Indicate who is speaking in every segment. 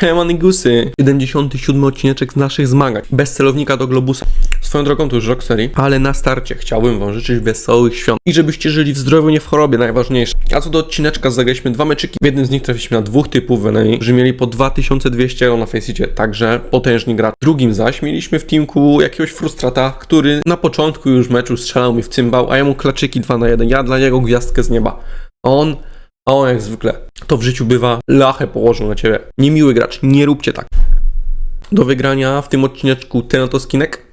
Speaker 1: Siema Nigusy! 77 odcineczek z naszych zmagań. Bez celownika do globusa. Swoją drogą to już rok serii, ale na starcie chciałbym wam życzyć wesołych świąt i żebyście żyli w zdrowiu, nie w chorobie, najważniejsze. A co do odcineczka, zagraliśmy dwa meczyki. W jednym z nich trafiliśmy na dwóch typów w enemy, którzy mieli po 2200 euro na Faceitie, także potężni gracz. W drugim zaś mieliśmy w teamku jakiegoś frustrata, który na początku już meczu strzelał mi w cymbał, a ja mu klaczyki 2 na 1. Ja dla niego gwiazdkę z nieba. On a on jak zwykle, to w życiu bywa, lachę położył na ciebie. Niemiły gracz, nie róbcie tak. Do wygrania w tym odcineczku ten oto skinek.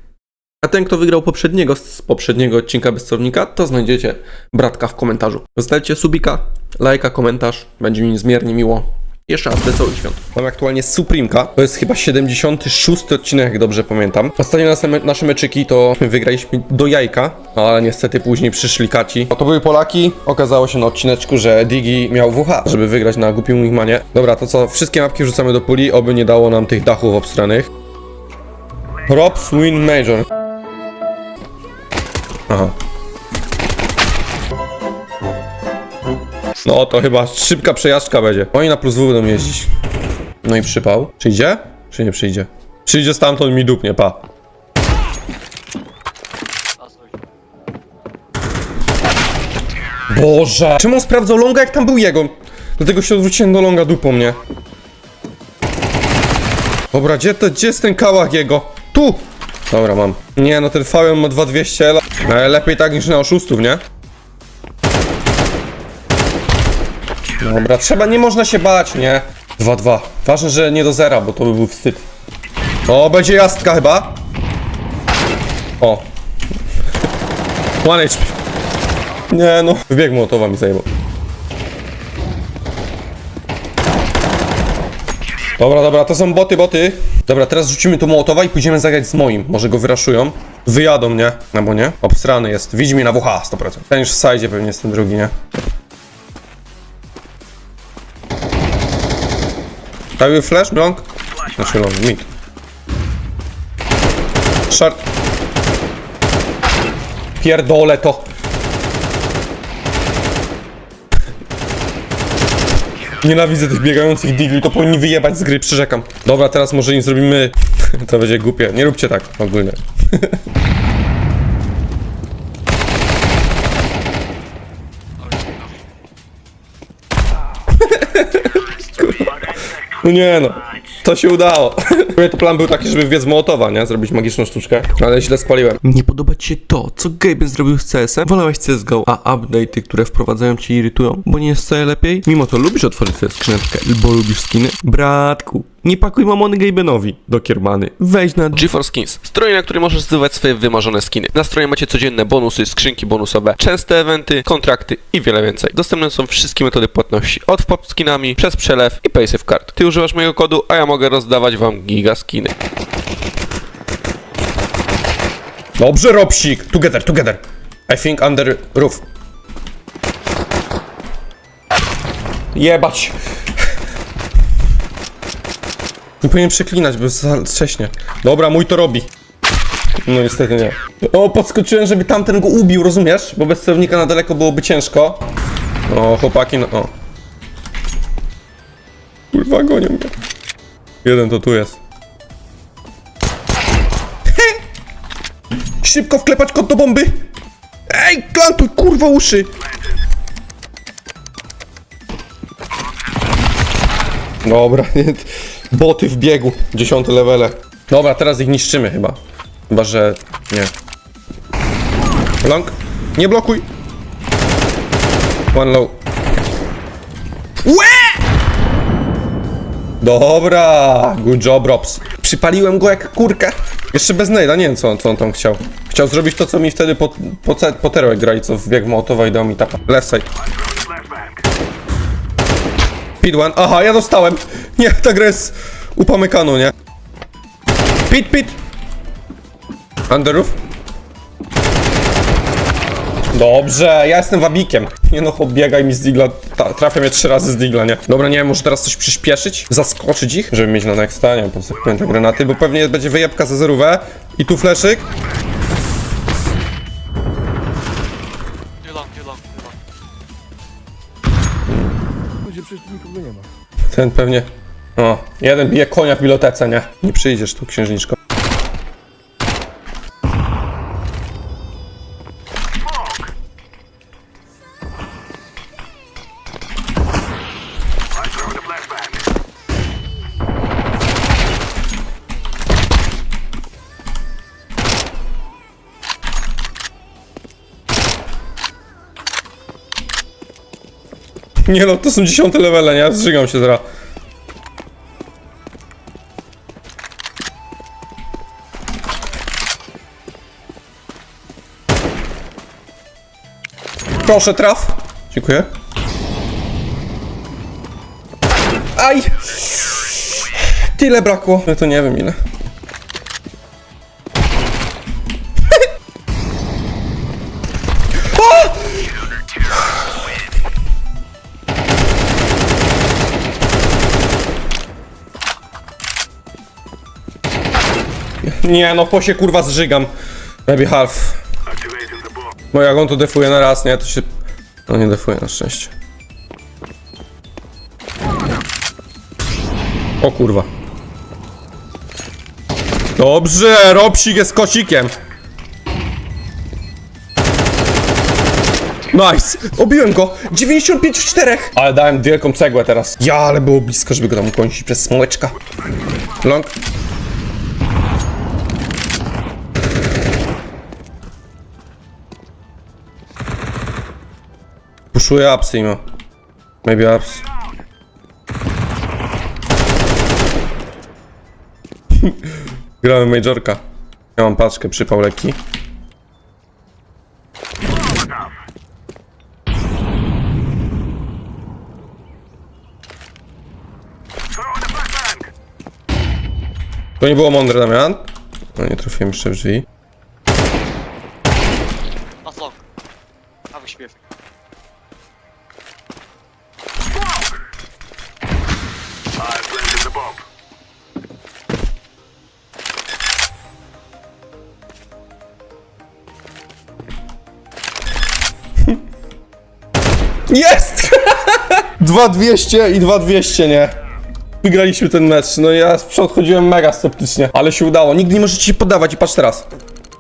Speaker 1: A ten, kto wygrał poprzedniego z poprzedniego odcinka bez celownika, to znajdziecie bratka w komentarzu. Zostawcie subika, lajka, komentarz, będzie mi niezmiernie miło. Jeszcze raz wesołych świąt. Mam aktualnie Suprimka. To jest chyba 76 odcinek, jak dobrze pamiętam. Ostatnio nasze, me- nasze meczyki to wygraliśmy do jajka, ale niestety później przyszli kaci. To były Polaki. Okazało się na odcineczku, że Digi miał WH, żeby wygrać na głupim Wingmanie. Dobra, to co? Wszystkie mapki wrzucamy do puli, oby nie dało nam tych dachów obstranych. Robs win major. Aha. No to chyba szybka przejażdżka będzie. Oni na plus W będą jeździć. No i przypał. Przyjdzie? Czy nie przyjdzie? Przyjdzie stamtąd mi dupnie, pa. Boże! Czemu on sprawdzał longa, jak tam był jego? Dlatego się odwróciłem do longa dupą, mnie. Dobra, gdzie, to, gdzie jest ten kałach jego? Tu! Dobra, mam. Nie, no ten Fabian ma 2200, ale- ale lepiej tak niż na oszustów, nie? Dobra, trzeba, nie można się bać, nie? 2-2. Ważne, że nie do zera, bo to by był wstyd. O, będzie jastka chyba. O. One HP. Nie no, wbieg mołotowa mi zajebał. Dobra, dobra, to są boty, boty. Dobra, teraz rzucimy tu mołotowa i pójdziemy zagrać z moim. Może go wyraszują. Wyjadą mnie, no bo nie? Obstrany jest. Widzi mnie na WH 100%. Ten już w sajdzie pewnie jest ten drugi, nie? Stawił flash, long? Znaczy long, mid. Short. Pierdolę to. Nienawidzę tych biegających digli, to powinni wyjebać z gry, przyrzekam. Dobra, teraz może im zrobimy... To będzie głupie. Nie róbcie tak, ogólnie. No nie no, to się udało. Mówię, to plan był taki, żeby wbiec z Mołotowa, nie? Zrobić magiczną sztuczkę, ale źle spaliłem. Nie podoba ci się to, co Gaben zrobił z CS-em? Wolałeś CSGO, a update'y, które wprowadzają cię irytują, bo nie jest wcale lepiej? Mimo to lubisz otworzyć sobie skrzyneczkę, bo lubisz skiny? Bratku, nie pakuj mamony Gabenowi do kiermany. Wejdź na GeForce Skins, stronie, na której możesz zdobywać swoje wymarzone skiny. Na stronie macie codzienne bonusy, skrzynki bonusowe, częste eventy, kontrakty i wiele więcej. Dostępne są wszystkie metody płatności, od pop skinami, przez przelew i paysafe card. Ty używasz mojego kodu, a ja mogę rozdawać wam giga skiny. Dobrze, Robsik! Together, together! I think under roof. Jebać! Nie powinien przeklinać, bo wcześnie. Dobra, mój to robi. No niestety nie. O, podskoczyłem, żeby tamten go ubił, rozumiesz? Bo bez celownika na daleko byłoby ciężko. O, chłopaki, no o. Kurwa, gonią mnie. Jeden to tu jest. Szybko wklepać kod do bomby! Ej, plantuj, kurwa, uszy! Dobra, nie, boty w biegu, dziesiąty levele. Dobra, teraz ich niszczymy chyba. Chyba, że nie. Long, nie blokuj. One low. Łe! Dobra, good job, Robs. Przypaliłem go jak kurkę. Jeszcze bez nejda, nie wiem co on, co on tam chciał. Chciał zrobić to, co mi wtedy po, po, po, terror grali, co wbiegł Mołotowa i dał mi tapa. Left side. Aha, ja dostałem. Nie, ta gra jest upamykano, nie? Pit, pit. Under roof. Dobrze, ja jestem wabikiem. Nie no, chłop biegaj mi z digla, ta, trafia mnie trzy razy z digla, nie? Dobra, nie wiem, może teraz coś przyspieszyć, zaskoczyć ich, żeby mieć na nexta, nie wiem, po kupiłem te granaty, bo pewnie będzie wyjebka za zerówę i tu fleszyk.
Speaker 2: Przecież nikogo nie ma.
Speaker 1: Ten pewnie O, jeden bije konia w bibliotece, nie? Nie przyjdziesz tu, księżniczko. Nie no, to są dziesiąte levele, nie? Zżygam się zaraz. Proszę, traf. Dziękuję. Aj! Tyle brakło. No to nie wiem ile. Nie no, po się kurwa zżygam. Maybe half. Bo jak on to defuje na raz, nie, to się... No nie defuje na szczęście. O kurwa. Dobrze, Robsik jest kosikiem. Nice! Obiłem go! 95 w 4! Ale dałem wielką cegłę teraz. Ja, ale było blisko, żeby go tam ukończyć przez smołeczka. Long. Puszuję upsy imo. Maybe ups. Gramy Majorka. Ja mam paczkę, przypał lekki. To nie było mądre, Damian. No nie trafiłem jeszcze w drzwi. Jest! 2200 i 2200, nie? Wygraliśmy ten mecz. No ja podchodziłem mega sceptycznie, ale się udało. Nigdy nie możecie się poddawać i patrz teraz.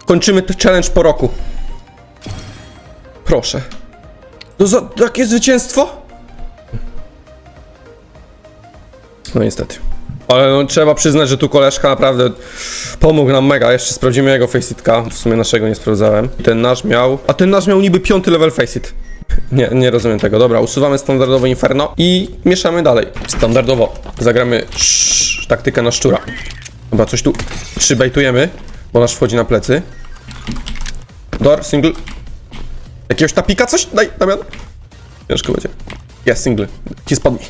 Speaker 1: Kończymy ten challenge po roku. Proszę. No za takie zwycięstwo? No niestety. Ale no, trzeba przyznać, że tu koleżka naprawdę pomógł nam mega. Jeszcze sprawdzimy jego faceitka. W sumie naszego nie sprawdzałem. Ten nasz miał... A ten nasz miał niby piąty level faceit. Nie, nie rozumiem tego. Dobra, usuwamy standardowe inferno i mieszamy dalej. Standardowo zagramy sz, taktykę na szczura. Chyba coś tu przybejtujemy, bo nasz wchodzi na plecy. Door, single. Jakiegoś tapika coś? Daj, Damian. Ciężko będzie. Jest single. Ci spadł mi.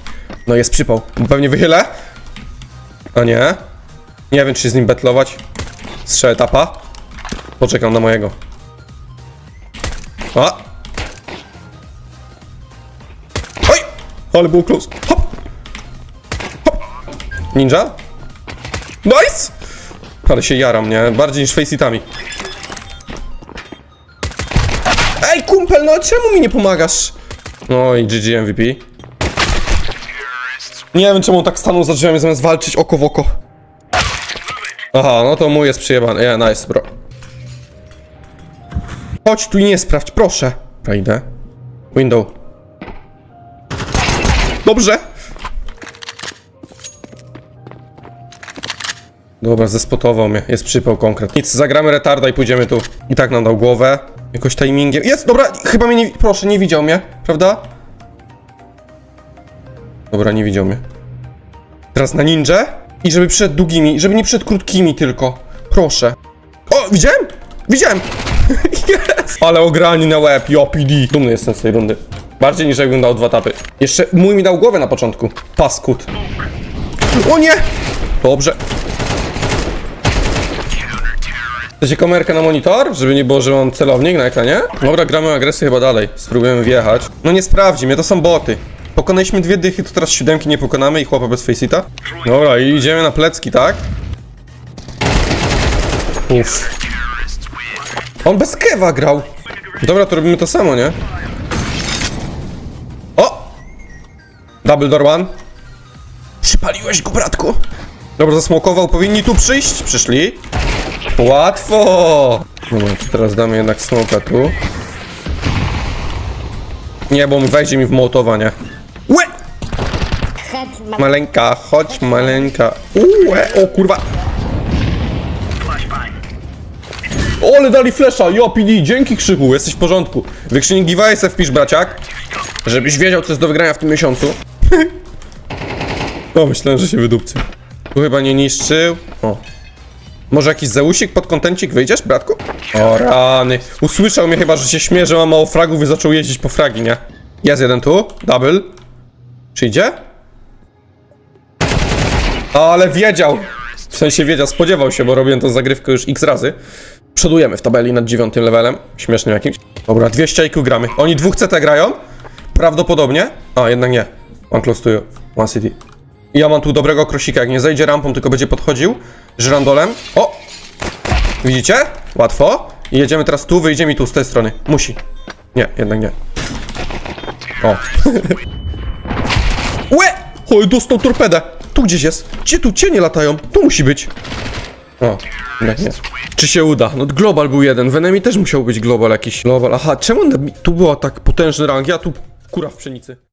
Speaker 1: No jest przypał. Pewnie wychylę. A nie. Nie wiem, czy się z nim betlować. Strzelę tapa. Poczekam na mojego. A! Oj! Ale było close. Hop! Hop! Ninja? Nice! Ale się jaram, nie? Bardziej niż faceitami. Ej, kumpel, no czemu mi nie pomagasz? No i GG MVP. Nie wiem, czemu tak stanął za drzwiami zamiast walczyć oko w oko. Aha, no to mój jest przyjebany. Yeah, nice, bro. Chodź tu i nie sprawdź, proszę. Idę. Window. Dobrze. Dobra, zespotował mnie. Jest przypał konkret. Nic, zagramy retarda i pójdziemy tu. I tak nam dał głowę. Jakoś timingiem. Jest, dobra, chyba mnie nie... Proszę, nie widział mnie, prawda? Dobra, nie widział mnie. Teraz na ninja. I żeby przed długimi, żeby nie przed krótkimi tylko. Proszę. O, widziałem? Widziałem! yes! Ale ograni na łeb, jo PD. Dumny jestem z tej rundy. Bardziej niż jakbym dał dwa tapy. Jeszcze mój mi dał głowę na początku. Paskut. O nie! Dobrze. Chcecie kamerkę na monitor? Żeby nie było, że mam celownik na ekranie? Dobra, gramy agresję chyba dalej. Spróbujemy wjechać. No nie sprawdzi mnie, to są boty. Pokonaliśmy dwie dychy, to teraz siódemki nie pokonamy i chłopa bez faceita. Dobra, i idziemy na plecki, tak? Uff. On bez kewa grał. Dobra, to robimy to samo, nie? O! Double door one. Przypaliłeś go, bratku. Dobra, zasmokował, powinni tu przyjść. Przyszli. Łatwo! Dobra, teraz damy jednak smoka tu. Nie, bo on wejdzie mi w mołotowanie. Łe! Maleńka, chodź maleńka. Ue, o kurwa. O, ale dali flesza, jo, PD, dzięki Krzychu, jesteś w porządku. Wykrzyknik giveaway se wpisz, braciak. Żebyś wiedział, co jest do wygrania w tym miesiącu. o, myślałem, że się wydupcy. Tu chyba nie niszczył. O. Może jakiś Zeusik pod kontencik wyjdziesz, bratku? O rany. Usłyszał mnie chyba, że się śmieje, że mam mało fragów i zaczął jeździć po fragi, nie? Jest jeden tu, double. Przyjdzie? Ale wiedział. W sensie wiedział, spodziewał się, bo robiłem tą zagrywkę już x razy. Przodujemy w tabeli nad dziewiątym levelem. Śmiesznym jakimś. Dobra, 200 IQ gramy. Oni dwóch CT grają. Prawdopodobnie. A, jednak nie. One close to you. One city. I ja mam tu dobrego krosika. Jak nie zejdzie rampą, tylko będzie podchodził. Żyrandolem. O! Widzicie? Łatwo. I jedziemy teraz tu, wyjdzie mi tu z tej strony. Musi. Nie, jednak nie. O. Łe! Oj, dostał torpedę. Tu gdzieś jest. Gdzie tu cienie latają? Tu musi być. O, jednak nie. Czy się uda? No global był jeden. W enemy też musiał być global jakiś. Global. Aha, czemu tu była tak potężny rang? Ja tu kura w pszenicy.